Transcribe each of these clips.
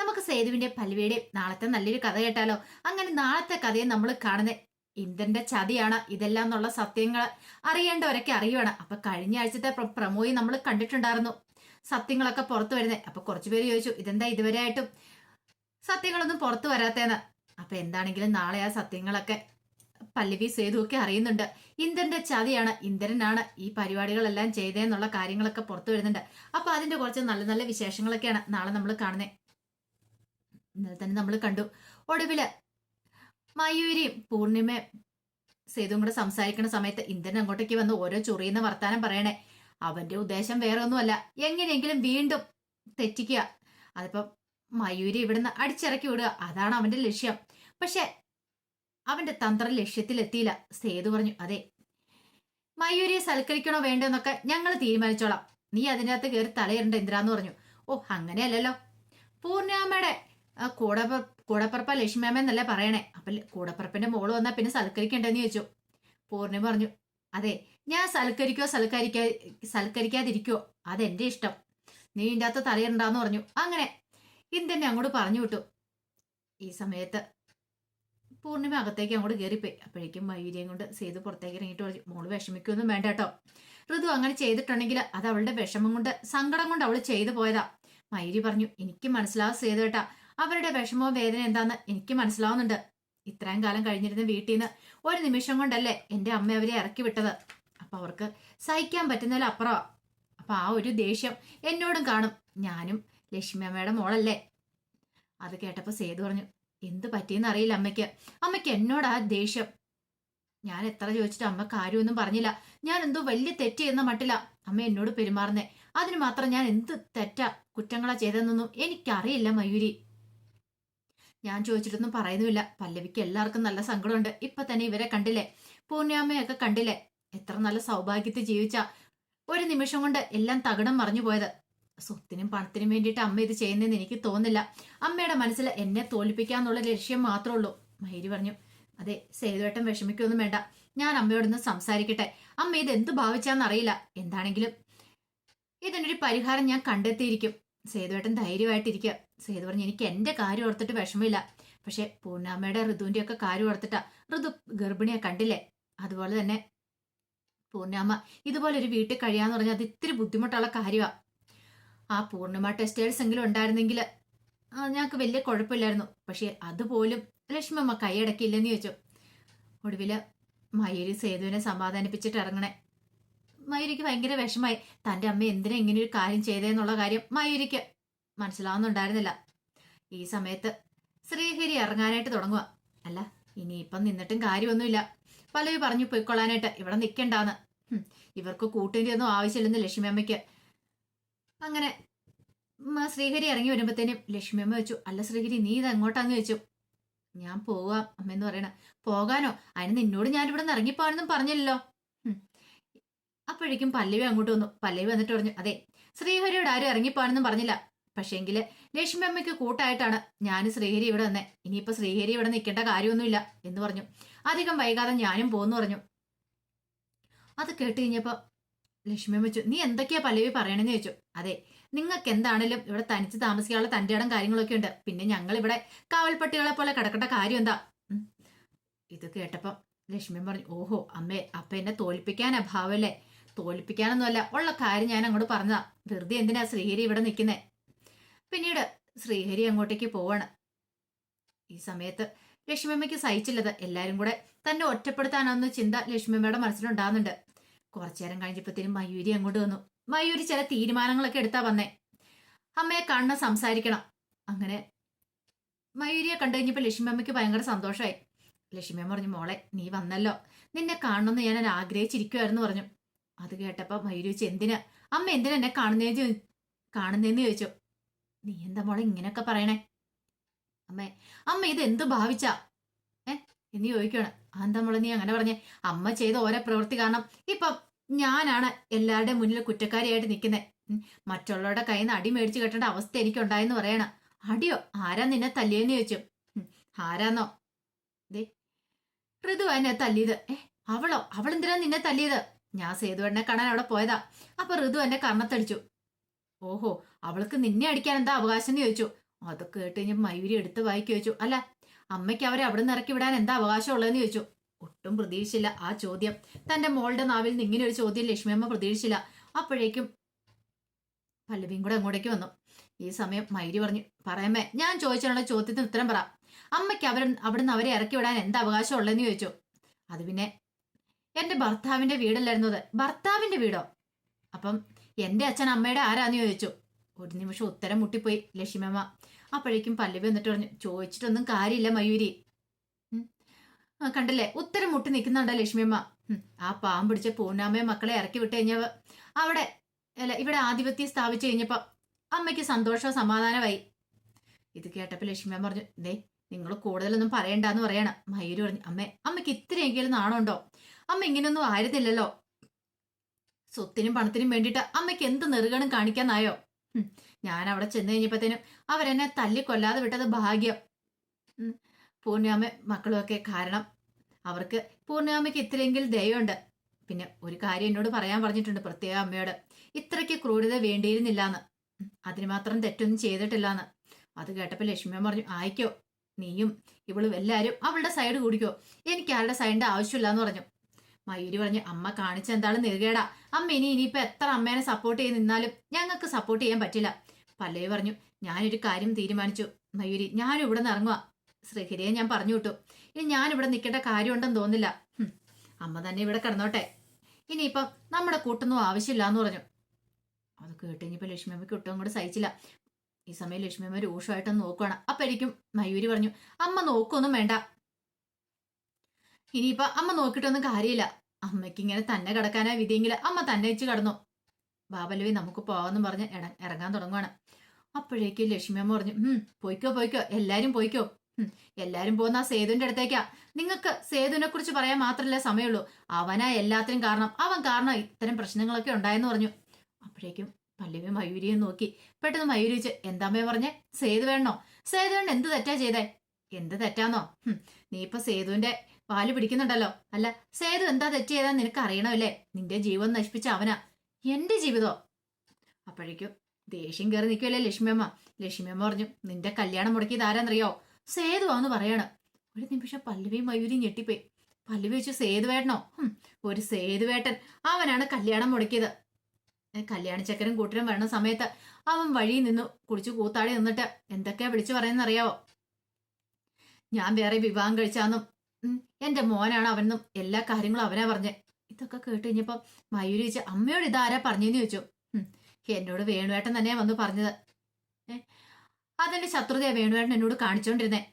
നമുക്ക് സേതുവിന്റെ പൽവിയുടെയും നാളത്തെ നല്ലൊരു കഥ കേട്ടാലോ? അങ്ങനെ നാളത്തെ കഥയെ നമ്മൾ കാണുന്നത് ഇന്ദ്രന്റെ ചതിയാണ് ഇതെല്ലാം എന്നുള്ള സത്യങ്ങൾ അറിയേണ്ടവരൊക്കെ അറിയുവാണ്. അപ്പൊ കഴിഞ്ഞ ആഴ്ചത്തെ പ്ര- പ്രമോയി നമ്മൾ കണ്ടിട്ടുണ്ടായിരുന്നു. സത്യങ്ങളൊക്കെ പുറത്തു വരുന്നത് അപ്പൊ കുറച്ചുപേര് ചോദിച്ചു ഇതെന്താ ഇതുവരെ ആയിട്ടും സത്യങ്ങളൊന്നും പുറത്തു വരാത്തേന്ന്? അപ്പൊ എന്താണെങ്കിലും നാളെ ആ സത്യങ്ങളൊക്കെ പല്ലവി സേതു ഒക്കെ അറിയുന്നുണ്ട്. ഇന്ദ്രന്റെ ചതിയാണ് ഇന്ദ്രനാണ് ഈ പരിപാടികളെല്ലാം ചെയ്തതെന്നുള്ള കാര്യങ്ങളൊക്കെ പുറത്തു വരുന്നുണ്ട്. അപ്പൊ അതിന്റെ കുറച്ച് നല്ല നല്ല വിശേഷങ്ങളൊക്കെയാണ് നാളെ നമ്മൾ കാണുന്നത് ഇന്നലെ തന്നെ നമ്മൾ കണ്ടു. ഒടുവിൽ മയൂരിയും പൂർണിമയും സേതുവും കൂടെ സംസാരിക്കുന്ന സമയത്ത് ഇന്ദ്രൻ അങ്ങോട്ടേക്ക് വന്ന് ഓരോ ചൊറിയുന്ന വർത്താനം പറയണേ. അവന്റെ ഉദ്ദേശം വേറെ ഒന്നുമല്ല എങ്ങനെയെങ്കിലും വീണ്ടും തെറ്റിക്കുക. അതിപ്പം മയൂരി ഇവിടുന്ന് അടിച്ചിറക്കി വിടുക. അതാണ് അവന്റെ ലക്ഷ്യം. പക്ഷെ അവന്റെ തന്ത്രം ലക്ഷ്യത്തിലെത്തിയില്ല. സേതു പറഞ്ഞു അതെ മയൂരിയെ സൽക്കരിക്കണോ വേണ്ടെന്നൊക്കെ ഞങ്ങൾ തീരുമാനിച്ചോളാം. നീ അതിനകത്ത് കയറി തലയിരണ്ട എന്ന് പറഞ്ഞു. ഓ അങ്ങനെയല്ലല്ലോ. പൂർണിമയുടെ ആ, കൂടപ്പ കൂടപ്പറപ്പ ലക്ഷ്മിയമ്മ എന്നല്ലേ പറയണേ. അപ്പം കൂടപ്പറപ്പിന്റെ മോൾ വന്നാൽ പിന്നെ സൽക്കരിക്കണ്ടെന്ന് ചോദിച്ചു. പൂർണിമ പറഞ്ഞു അതെ ഞാൻ സൽക്കരിക്കോ സൽക്കരിക്കാ സൽക്കരിക്കാതിരിക്കോ? അതെന്റെ ഇഷ്ടം. നീ ഇതിന്റെ അകത്ത് തലയിരണ്ടാന്ന് പറഞ്ഞു. അങ്ങനെ ഇന്ദ്രനെ അങ്ങോട്ട് പറഞ്ഞു വിട്ടു. ഈ സമയത്ത് പൂർണിമ അകത്തേക്ക് അങ്ങോട്ട് കയറിപ്പോയി അപ്പോഴേക്കും മയൂരിയും കൊണ്ട് സേതു പുറത്തേക്ക് ഇറങ്ങിയിട്ട് പറഞ്ഞു മോൾ വിഷമിക്കൊന്നും വേണ്ട കേട്ടോ. ഋതു അങ്ങനെ ചെയ്തിട്ടുണ്ടെങ്കിൽ അത് അവളുടെ വിഷമം കൊണ്ട് സങ്കടം കൊണ്ട് അവൾ ചെയ്തു പോയതാ. മയൂരി പറഞ്ഞു എനിക്ക് മനസ്സിലാവും സേതു കേട്ടാ അവരുടെ വിഷമോ വേദന എന്താന്ന് എനിക്ക് മനസ്സിലാവുന്നുണ്ട്. ഇത്രയും കാലം കഴിഞ്ഞിരുന്ന വീട്ടിൽ നിന്ന് ഒരു നിമിഷം കൊണ്ടല്ലേ എന്റെ അമ്മ അവരെ ഇറക്കി വിട്ടത്. അപ്പൊ അവർക്ക് സഹിക്കാൻ പറ്റുന്നതിൽ അപ്പുറമാ അപ്പൊ ആ ഒരു ദേഷ്യം എന്നോടും കാണും. ഞാനും ലക്ഷ്മി അമ്മയുടെ മോളല്ലേ. അത് കേട്ടപ്പോ സേതു പറഞ്ഞു എന്ത് പറ്റിയെന്ന് അറിയില്ല അമ്മയ്ക്ക്. അമ്മയ്ക്ക് എന്നോട് ആ ദേഷ്യം? ഞാൻ എത്ര ചോദിച്ചിട്ട് അമ്മ കാര്യമൊന്നും പറഞ്ഞില്ല. ഞാൻ എന്തോ വലിയ തെറ്റ് ചെയ്യുന്ന മട്ടില്ല അമ്മ എന്നോട് പെരുമാറുന്നേ. അതിന് മാത്രം ഞാൻ എന്ത് തെറ്റാ കുറ്റങ്ങളാ ചെയ്തതെന്നൊന്നും എനിക്കറിയില്ല മയൂരി. ഞാൻ ചോദിച്ചിട്ടൊന്നും പറയുന്നുമില്ല. പല്ലവിക്ക് എല്ലാവർക്കും നല്ല സങ്കടമുണ്ട്. ഇപ്പൊ തന്നെ ഇവരെ കണ്ടില്ലേ? പൂർണിയാമ്മയൊക്കെ കണ്ടില്ലേ? എത്ര നല്ല സൗഭാഗ്യത്തിൽ ജീവിച്ച ഒരു നിമിഷം കൊണ്ട് എല്ലാം തകിടം മറിഞ്ഞു പോയത്. സ്വത്തിനും പണത്തിനും വേണ്ടിയിട്ട് അമ്മ ഇത് ചെയ്യുന്നതെന്ന് എനിക്ക് തോന്നില്ല അമ്മയുടെ മനസ്സിൽ എന്നെ തോൽപ്പിക്കാന്നുള്ള ലക്ഷ്യം മാത്രമേ ഉള്ളൂ. മയൂരി പറഞ്ഞു അതെ സേതുവേട്ടൻ വിഷമിക്കൊന്നും വേണ്ട. ഞാൻ അമ്മയോടൊന്ന് സംസാരിക്കട്ടെ. അമ്മ ഇത് എന്ത് ഭാവിച്ചാന്നറിയില്ല എന്താണെങ്കിലും ഇതിനൊരു പരിഹാരം ഞാൻ കണ്ടെത്തിയിരിക്കും. സേതുവേട്ടൻ ധൈര്യമായിട്ടിരിക്കുക. സേതു പറഞ്ഞു എനിക്ക് എന്റെ കാര്യം ഓർത്തിട്ട് വിഷമമില്ല. പക്ഷെ പൂർണാമ്മയുടെ ഋതുവിന്റെ ഒക്കെ കാര്യം ഓർത്തിട്ടാ ഋതു ഗർഭിണിയെ കണ്ടില്ലേ? അതുപോലെ തന്നെ പൂർണാമ്മ ഇതുപോലെ ഒരു വീട്ടിൽ കഴിയാന്ന് പറഞ്ഞാൽ അത് ഇത്തിരി ബുദ്ധിമുട്ടുള്ള കാര്യമാണ് ആ പൂർണിമ ടെസ്റ്റേഴ്സ് എങ്കിലും ഉണ്ടായിരുന്നെങ്കിൽ ഞങ്ങൾക്ക് വലിയ കുഴപ്പമില്ലായിരുന്നു. പക്ഷെ അതുപോലും ലക്ഷ്മമ്മ കൈയടക്കില്ലെന്ന് ചോദിച്ചു. ഒടുവിൽ മയൂരി സേതുവിനെ സമാധാനിപ്പിച്ചിട്ട് ഇറങ്ങണേ. മയൂരിക്ക് ഭയങ്കര വിഷമായി. തന്റെ അമ്മ എന്തിനാ ഇങ്ങനെ ഒരു കാര്യം ചെയ്തേന്നുള്ള കാര്യം മയൂരിക്ക് മനസ്സിലാവുന്നുണ്ടായിരുന്നില്ല. ഈ സമയത്ത് ശ്രീഹരി ഇറങ്ങാനായിട്ട് തുടങ്ങുക അല്ല ഇനിയിപ്പം നിന്നിട്ടും കാര്യമൊന്നുമില്ല. പലവി പറഞ്ഞു പൊയ്ക്കൊള്ളാനായിട്ട് ഇവിടെ നിൽക്കണ്ടാന്ന്. ഇവർക്ക് കൂട്ടിന്റെ ഒന്നും ആവശ്യമില്ലെന്ന് ലക്ഷ്മിയമ്മയ്ക്ക്. അങ്ങനെ ശ്രീഹരി ഇറങ്ങി വരുമ്പത്തേനും ലക്ഷ്മിയമ്മ വെച്ചു അല്ല ശ്രീഹരി നീ ഇത് എങ്ങോട്ടാന്ന് ചോദിച്ചു ഞാൻ പോവാം അമ്മയെന്ന് പറയണ. പോകാനോ? അതിന് നിന്നോട് ഞാൻ ഇവിടെ നിന്ന് ഇറങ്ങിപ്പോണെന്നും പറഞ്ഞില്ലല്ലോ. അപ്പോഴേക്കും പല്ലവി അങ്ങോട്ട് വന്നു. പല്ലവി വന്നിട്ട് പറഞ്ഞു അതെ ശ്രീഹരിയോട് ആരും ഇറങ്ങിപ്പോണെന്നും പറഞ്ഞില്ല. പക്ഷേങ്കിൽ ലക്ഷ്മി അമ്മയ്ക്ക് കൂട്ടായിട്ടാണ് ഞാൻ ശ്രീഹരി ഇവിടെ വന്നേ. ഇനിയിപ്പോ ശ്രീഹരി ഇവിടെ നിൽക്കേണ്ട കാര്യമൊന്നുമില്ല എന്ന് പറഞ്ഞു. അധികം വൈകാതെ ഞാനും പോന്നു പറഞ്ഞു. അത് കേട്ട് കഴിഞ്ഞപ്പോ ലക്ഷ്മി അമ്മ ചോദിച്ചു നീ എന്തൊക്കെയാ പല്ലവി പറയണെന്ന് ചോദിച്ചു. അതെ നിങ്ങൾക്ക് എന്താണേലും ഇവിടെ തനിച്ച് താമസിക്കാനുള്ള തന്റെ ഇടം കാര്യങ്ങളൊക്കെ ഉണ്ട്. പിന്നെ ഞങ്ങൾ ഇവിടെ കാവൽപ്പട്ടികളെ പോലെ കിടക്കേണ്ട കാര്യം എന്താ ഇത് കേട്ടപ്പം ലക്ഷ്മി പറഞ്ഞു ഓഹോ അമ്മേ അപ്പ എന്നെ തോൽപ്പിക്കാൻ അഭാവല്ലേ തോൽപ്പിക്കാനൊന്നുമല്ല. ഉള്ള കാര്യം ഞാൻ അങ്ങോട്ട് പറഞ്ഞതാ. വെറുതെ എന്തിനാ ശ്രീഹരി ഇവിടെ നിൽക്കുന്നേ? പിന്നീട് ശ്രീഹരി അങ്ങോട്ടേക്ക് പോവാണ്. ഈ സമയത്ത് ലക്ഷ്മിയമ്മയ്ക്ക് സഹിച്ചില്ലത്. എല്ലാരും കൂടെ തന്നെ ഒറ്റപ്പെടുത്താനാവുന്ന ചിന്ത ലക്ഷ്മിയമ്മയുടെ മനസ്സിലുണ്ടാകുന്നുണ്ട് കുറച്ചു നേരം കഴിഞ്ഞപ്പോഴത്തേനും മയൂരി അങ്ങോട്ട് വന്നു. മയൂരി ചില തീരുമാനങ്ങളൊക്കെ എടുത്താ വന്നേ. അമ്മയെ കാണണം സംസാരിക്കണം. അങ്ങനെ മയൂരിയെ കണ്ടു കഴിഞ്ഞപ്പോൾ ലക്ഷ്മിയമ്മയ്ക്ക് ഭയങ്കര സന്തോഷമായി. ലക്ഷ്മിയമ്മ പറഞ്ഞു മോളെ നീ വന്നല്ലോ. നിന്നെ കാണണമെന്ന് ഞാൻ ആഗ്രഹിച്ചിരിക്കുമായിരുന്നു പറഞ്ഞു. അത് കേട്ടപ്പോൾ മയൂരി ചോദിച്ചു എന്തിനാ? അമ്മ എന്തിനാ എന്നെ കാണുന്നേ കാണുന്നേന്ന് ചോദിച്ചു. നീ എന്താ മോളെ ഇങ്ങനെയൊക്കെ പറയണേ? അമ്മേ അമ്മ ഇത് എന്ത് ഭാവിച്ചാ? ഏ എന്ന് ചോദിക്കുകയാണ് എന്താ മോളെ നീ അങ്ങനെ പറഞ്ഞേ? അമ്മ ചെയ്ത ഓരോ പ്രവൃത്തി കാരണം ഇപ്പം ഞാനാണ് എല്ലാവരുടെയും മുന്നിൽ കുറ്റക്കാരിയായിട്ട് നിൽക്കുന്നത് മറ്റുള്ളവരുടെ കയ്യിൽ നിന്ന് അടി മേടിച്ച് കെട്ടേണ്ട അവസ്ഥ എനിക്കുണ്ടായെന്ന് പറയണ. അടിയോ ആരാ നിന്നെ തല്ലിയെന്ന് ചോദിച്ചു. ആരാന്നോ? ദേ ഋതു എന്നെ തല്ലിയത്. ഏ അവളോ? അവളെന്തിനാ നിന്നെ തല്ലിയത്? ഞാൻ സേതുവണ്ണെ കാണാൻ അവിടെ പോയതാ. അപ്പൊ ഋതു എന്നെ കർണത്തടിച്ചു. ഓഹോ അവൾക്ക് നിന്നെ അടിക്കാൻ എന്താ അവകാശം എന്ന് ചോദിച്ചു. അതൊക്കെ കേട്ട് കഴിഞ്ഞാൽ മയൂരി എടുത്ത് വായിക്കു ചോദിച്ചു. അല്ല അമ്മയ്ക്ക് അവരെ അവിടെ നിന്ന് ഇറക്കി വിടാൻ എന്താ അവകാശം ഉള്ളതെന്ന് ചോദിച്ചു. ഒട്ടും പ്രതീക്ഷിച്ചില്ല ആ ചോദ്യം. തന്റെ മോളുടെ നാവിൽ നിന്ന് ഇങ്ങനെ ഒരു ചോദ്യം ലക്ഷ്മിയമ്മ പ്രതീക്ഷിച്ചില്ല. അപ്പോഴേക്കും പല്ലവിയും കൂടെ അങ്ങോട്ടേക്ക് വന്നു. ഈ സമയം മൈരി പറഞ്ഞു പറയമ്മേ ഞാൻ ചോദിച്ചാലുള്ള ചോദ്യത്തിന് ഉത്തരം പറ. അമ്മയ്ക്ക് അവർ അവിടുന്ന് അവരെ ഇറക്കി വിടാൻ എന്താ അവകാശം ഉള്ളതെന്ന് ചോദിച്ചു. അത് പിന്നെ എന്റെ ഭർത്താവിന്റെ വീടല്ലായിരുന്നത്? ഭർത്താവിന്റെ വീടോ? അപ്പം എന്റെ അച്ഛൻ അമ്മയുടെ ആരാന്ന് ചോദിച്ചു. ഒരു നിമിഷം ഉത്തരം മുട്ടിപ്പോയി ലക്ഷ്മിയമ്മ. അപ്പോഴേക്കും പല്ലവി വന്നിട്ട് പറഞ്ഞു ചോദിച്ചിട്ടൊന്നും കാര്യമില്ല മയൂരി. കണ്ടല്ലേ? ഉത്തരം മുട്ടി നിൽക്കുന്നുണ്ടോ ലക്ഷ്മിയമ്മ. ആ പാമ്പ് പിടിച്ച പൂർണാമയെ മക്കളെ ഇറക്കി വിട്ട് കഴിഞ്ഞവ അവിടെ അല്ല ഇവിടെ ആധിപത്യം സ്ഥാപിച്ചു കഴിഞ്ഞപ്പോ അമ്മയ്ക്ക് സന്തോഷവും സമാധാനമായി ഇത് കേട്ടപ്പോ ലക്ഷ്മിയമ്മ പറഞ്ഞു ദേ നിങ്ങൾ കൂടുതലൊന്നും പറയണ്ടെന്ന് പറയണം. മയൂര് പറഞ്ഞു അമ്മേ അമ്മയ്ക്ക് ഇത്രയെങ്കിലും നാണമുണ്ടോ അമ്മ ഇങ്ങനെയൊന്നും ആയിരുന്നില്ലല്ലോ. സ്വത്തിനും പണത്തിനും വേണ്ടിയിട്ട് അമ്മയ്ക്ക് എന്ത് നെറുകണം കാണിക്കാന്നായോ. ഞാൻ അവിടെ ചെന്ന് കഴിഞ്ഞപ്പോഴത്തേനും അവരെന്നെ തല്ലിക്കൊല്ലാതെ വിട്ടത് ഭാഗ്യം ഉം. പൂർണിയാമ്മ മക്കളുമൊക്കെ കാരണം അവർക്ക് പൂർണിയാമ്മയ്ക്ക് ഇത്രയെങ്കിലും ദയുണ്ട് പിന്നെ ഒരു കാര്യം എന്നോട് പറയാൻ പറഞ്ഞിട്ടുണ്ട് പ്രത്യേക അമ്മയോട് ഇത്രയ്ക്ക് ക്രൂരത വേണ്ടിയിരുന്നില്ലാന്ന്. അതിന് മാത്രം തെറ്റൊന്നും ചെയ്തിട്ടില്ലാന്ന് അത് കേട്ടപ്പോൾ ലക്ഷ്മിയമ്മ പറഞ്ഞു ആയിക്കോ നീയും ഇവളും എല്ലാവരും അവളുടെ സൈഡ് കൂടിക്കോ എനിക്ക് ആരുടെ സൈഡിന്റെ ആവശ്യമില്ലാന്ന് പറഞ്ഞു മയൂരി പറഞ്ഞു അമ്മ കാണിച്ച എന്താണ് നെറുകേടാ? അമ്മ ഇനി ഇനിയിപ്പോ എത്ര അമ്മേനെ സപ്പോർട്ട് ചെയ്ത് നിന്നാലും ഞങ്ങൾക്ക് സപ്പോർട്ട് ചെയ്യാൻ പറ്റില്ല. പല്ലവി പറഞ്ഞു ഞാനൊരു കാര്യം തീരുമാനിച്ചു മയൂരി. ഞാനും ഇവിടെ നിന്ന് ഇറങ്ങുക ശ്രീഹരിയെ ഞാൻ പറഞ്ഞു വിട്ടു. ഇനി ഞാനിവിടെ നിൽക്കേണ്ട കാര്യമുണ്ടെന്ന് തോന്നില്ല അമ്മ തന്നെ ഇവിടെ കിടന്നോട്ടെ. ഇനിയിപ്പം നമ്മുടെ കൂട്ടൊന്നും ആവശ്യമില്ല എന്ന് പറഞ്ഞു. അത് കേട്ട് ലക്ഷ്മി അമ്മയ്ക്ക് ഒട്ടും കൂടെ സഹിച്ചില്ല. ഈ സമയം ലക്ഷ്മിയമ്മ രൂക്ഷമായിട്ടൊന്ന് നോക്കുവാണ്. അപ്പോഴേക്കും മയൂരി പറഞ്ഞു അമ്മ നോക്കൊന്നും വേണ്ട. ഇനിയിപ്പൊ അമ്മ നോക്കിയിട്ടൊന്നും കാര്യമില്ല. അമ്മയ്ക്ക് ഇങ്ങനെ തന്നെ കിടക്കാനാ വിധിയെങ്കിൽ അമ്മ തന്നെ വെച്ച് കടന്നു. ബാബലവി നമുക്ക് പോകാമെന്ന് പറഞ്ഞ് ഇറങ്ങാൻ തുടങ്ങുവാണ്. അപ്പോഴേക്കും ലക്ഷ്മിയമ്മ പറഞ്ഞു ഉം പോയിക്കോ പോയിക്കോ എല്ലാരും പോയിക്കോ. എല്ലാരും പോകുന്ന ആ സേതുവിന്റെ അടുത്തേക്കാ. നിങ്ങൾക്ക് സേതുവിനെ കുറിച്ച് പറയാൻ മാത്രല്ലേ സമയമുള്ളൂ. അവനാ എല്ലാത്തിനും കാരണം. അവൻ കാരണം ഇത്തരം പ്രശ്നങ്ങളൊക്കെ ഉണ്ടായെന്ന് പറഞ്ഞു. അപ്പോഴേക്കും പല്ലവി മയൂരിയെ നോക്കി. പെട്ടെന്ന് മയൂരി വെച്ച് എന്താമ്മേ പറഞ്ഞേ? സേതു വേണോ? സേതുവേണ്ട എന്ത് തെറ്റാ ചെയ്തേ? എന്ത് തെറ്റാന്നോ? നീ ഇപ്പൊ സേതുവിന്റെ പാൽ പിടിക്കുന്നുണ്ടല്ലോ. അല്ല സേതു എന്താ തെറ്റ് ചെയ്താൽ നിനക്ക് അറിയണമല്ലേ നിന്റെ ജീവൻ നശിപ്പിച്ച അവനാ. എന്റെ ജീവിതോ? അപ്പോഴേക്കും ദേഷ്യം കയറി നിൽക്കുമല്ലേ ലക്ഷ്മിയമ്മ. ലക്ഷ്മിയമ്മ പറഞ്ഞു നിന്റെ കല്യാണം മുടക്കിയത് ആരാന്നറിയോ? സേതുവാന്ന് പറയാണ്. ഒരു നിമിഷം പല്ലവിയും മയൂരി ഞെട്ടിപ്പോയി. പല്ലവി വെച്ചു സേതുവേട്ടനോ? ഒരു സേതുവേട്ടൻ. അവനാണ് കല്യാണം മുടക്കിയത്. ഏ, കല്യാണച്ചക്കരും കൂട്ടരും വരണ സമയത്ത് അവൻ വഴിയിൽ നിന്നു കുടിച്ചു കൂത്താടി നിന്നിട്ട് എന്തൊക്കെയാ വിളിച്ചു പറയുന്നറിയാവോ ഞാൻ വേറെ വിവാഹം കഴിച്ചാന്നും എന്റെ മോനാണ് അവനെന്നും എല്ലാ കാര്യങ്ങളും അവനാ പറഞ്ഞേ. ഇതൊക്കെ കേട്ട് കഴിഞ്ഞപ്പോ മയൂരി ചോദിച്ചു അമ്മയോട് ഇതാരാ പറഞ്ഞെന്ന് ചോദിച്ചു. എന്നോട് വേണുവേട്ടൻ തന്നെയാ വന്ന് പറഞ്ഞത്. അതെന്റെ ശത്രുതയാ വേണുവേട്ടൻ എന്നോട് കാണിച്ചോണ്ടിരുന്നേ.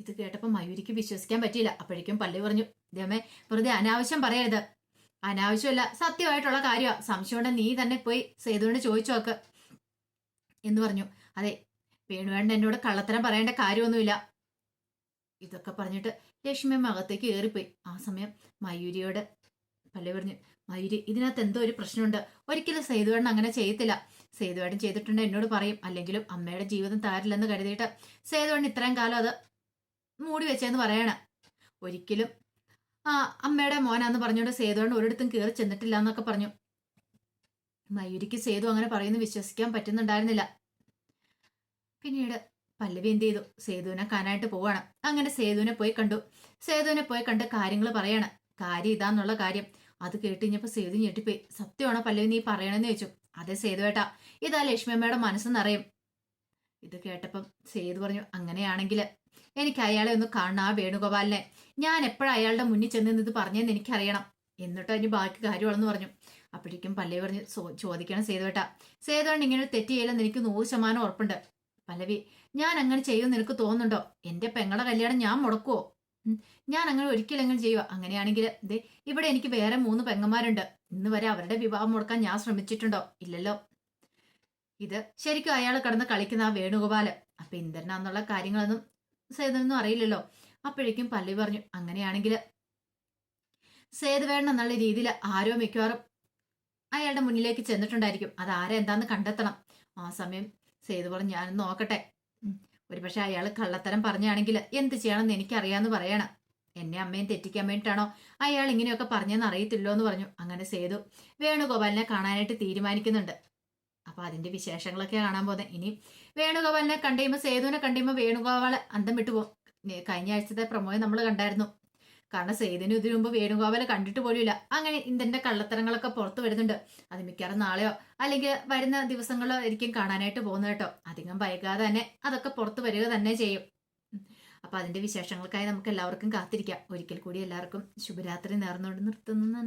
ഇത് കേട്ടപ്പോ മയൂരിക്ക് വിശ്വസിക്കാൻ പറ്റിയില്ല. അപ്പോഴേക്കും പള്ളി പറഞ്ഞു ഇതേമേ വെറുതെ അനാവശ്യം പറയരുത്. അനാവശ്യമല്ല സത്യമായിട്ടുള്ള കാര്യമാ സംശയമുണ്ട് നീ തന്നെ പോയി സേതുവിനെ ചോദിച്ചു നോക്ക്. എന്ന് പറഞ്ഞു. അതെ വേണുവേണ്ട എന്നോട് കള്ളത്തരം പറയേണ്ട കാര്യമൊന്നുമില്ല. ഇതൊക്കെ പറഞ്ഞിട്ട് ലക്ഷ്മിയമ്മ അകത്തേക്ക് കയറിപ്പോയി. ആ സമയം മയൂരിയോട് പല്ലു പറഞ്ഞു മയൂരി ഇതിനകത്ത് എന്തോ ഒരു പ്രശ്നമുണ്ട്. ഒരിക്കലും സേതുവേടൻ അങ്ങനെ ചെയ്യത്തില്ല. സേതുവേടൻ ചെയ്തിട്ടുണ്ട് എന്നോട് പറയും. അല്ലെങ്കിലും അമ്മയുടെ ജീവിതം താരില്ലെന്ന് കരുതിയിട്ട് സേതുവേടൻ ഇത്രയും കാലം അത് മൂടി വെച്ചെന്ന് പറയണ. ഒരിക്കലും ആ അമ്മയുടെ മോനാന്ന് പറഞ്ഞുകൊണ്ട് സേതുവേടൻ ഒരിടത്തും കയറി ചെന്നിട്ടില്ല എന്നൊക്കെ പറഞ്ഞു. മയൂരിക്ക് സേതു അങ്ങനെ പറയുന്നു വിശ്വസിക്കാൻ പറ്റുന്നുണ്ടായിരുന്നില്ല. പിന്നീട് പല്ലവി എന്ത് ചെയ്തു? സേതുവിനെ കാണാനായിട്ട് പോവാണ്. അങ്ങനെ സേതുവിനെ പോയി കണ്ടു. സേതുവിനെ പോയി കണ്ട് കാര്യങ്ങൾ പറയാണ്. കാര്യം ഇതാന്നുള്ള കാര്യം. അത് കേട്ട് കഴിഞ്ഞപ്പോ സേതു ഞെട്ടിപ്പോയി. സത്യമാണോ പല്ലവി നീ പറയണെന്ന് ചോദിച്ചു. അതെ സേതുവേട്ടാ. ഇതാ ലക്ഷ്മിയമ്മയുടെ മനസ്സെന്നറിയും ഇത് കേട്ടപ്പം സേതു പറഞ്ഞു അങ്ങനെയാണെങ്കിൽ എനിക്ക് അയാളെ ഒന്ന് കാണണം ആ വേണുഗോപാലിനെ. ഞാൻ എപ്പോഴും അയാളുടെ മുന്നിൽ ചെന്ന് ഇത് പറഞ്ഞെന്ന് എനിക്കറിയണം. എന്നിട്ട് അതിന് ബാക്കി കാര്യമാണെന്ന് പറഞ്ഞു. അപ്പോഴേക്കും പല്ലവി പറഞ്ഞു "സോ- ചോദിക്കണം സേതുവേട്ടാ. സേതുവേട്ടൻ ഇങ്ങനെ തെറ്റ് ചെയ്യില്ലെന്ന് എനിക്ക് നൂറ് ശതമാനം ഉറപ്പുണ്ട്. പല്ലവി ഞാൻ അങ്ങനെ ചെയ്യുമെന്ന് നിനക്ക് തോന്നുന്നുണ്ടോ? എന്റെ പെങ്ങളുടെ കല്യാണം ഞാൻ മുടക്കുവോ? ഞാൻ അങ്ങനെ ഒരിക്കലെങ്കിലും ചെയ്യുക അങ്ങനെയാണെങ്കിൽ ദേ ഇവിടെ എനിക്ക് വേറെ മൂന്ന് പെങ്ങന്മാരുണ്ട്. ഇന്ന് വരെ അവരുടെ വിവാഹം മുടക്കാൻ ഞാൻ ശ്രമിച്ചിട്ടുണ്ടോ? ഇല്ലല്ലോ. ഇത് ശരിക്കും അയാൾ കടന്ന് കളിക്കുന്ന ആ വേണുഗോപാൽ. അപ്പൊ ഇന്ദ്രനാന്നുള്ള കാര്യങ്ങളൊന്നും സേതുവിനൊന്നും അറിയില്ലല്ലോ. അപ്പോഴേക്കും പല്ലി പറഞ്ഞു അങ്ങനെയാണെങ്കിൽ സേതുവേടൻ എന്നുള്ള രീതിയിൽ ആരോ മിക്കവാറും അയാളുടെ മുന്നിലേക്ക് ചെന്നിട്ടുണ്ടായിരിക്കും. അത് ആരെന്താന്ന് കണ്ടെത്തണം. ആ സമയം സേതു പറഞ്ഞു ഞാനൊന്ന് നോക്കട്ടെ. ഒരുപക്ഷെ അയാൾ കള്ളത്തരം പറഞ്ഞാണെങ്കിൽ എന്ത് ചെയ്യണമെന്ന് എനിക്കറിയാന്ന് പറയണം. എന്നെ അമ്മയും തെറ്റിക്കാൻ വേണ്ടിയിട്ടാണോ അയാൾ ഇങ്ങനെയൊക്കെ പറഞ്ഞെന്ന് അറിയത്തില്ലോ എന്ന് പറഞ്ഞു. അങ്ങനെ സേതു വേണുഗോപാലിനെ കാണാനായിട്ട് തീരുമാനിക്കുന്നുണ്ട്. അപ്പൊ അതിന്റെ വിശേഷങ്ങളൊക്കെ കാണാൻ പോകുന്നത് ഇനി വേണുഗോപാലിനെ കണ്ടുകഴിയുമ്പോൾ സേതുവിനെ കണ്ടുകഴിയുമ്പോൾ വേണുഗോപാൽ അന്തം വിട്ടുപോകും കഴിഞ്ഞ ആഴ്ചത്തെ പ്രമോയം നമ്മൾ കണ്ടായിരുന്നു. കാരണം സെയ്തിന് ഇതിനു മുമ്പ് വേണുഗോപാലെ കണ്ടിട്ട് പോലുമില്ല. അങ്ങനെ ഇന്ദ്രന്റെ കള്ളത്തരങ്ങളൊക്കെ പുറത്തു വരുന്നുണ്ട്. അത് മിക്കവാറും നാളെയോ അല്ലെങ്കിൽ വരുന്ന ദിവസങ്ങളോ ആയിരിക്കും കാണാനായിട്ട് പോകുന്നത് കേട്ടോ. അധികം വൈകാതെ തന്നെ അതൊക്കെ പുറത്തു വരിക തന്നെ ചെയ്യും. അപ്പോൾ അപ്പൊ അതിന്റെ വിശേഷങ്ങൾക്കായി നമുക്ക് എല്ലാവർക്കും കാത്തിരിക്കാം. ഒരിക്കൽ കൂടി എല്ലാവർക്കും ശുഭരാത്രി നേർന്നുകൊണ്ട് നിർത്തുന്നു.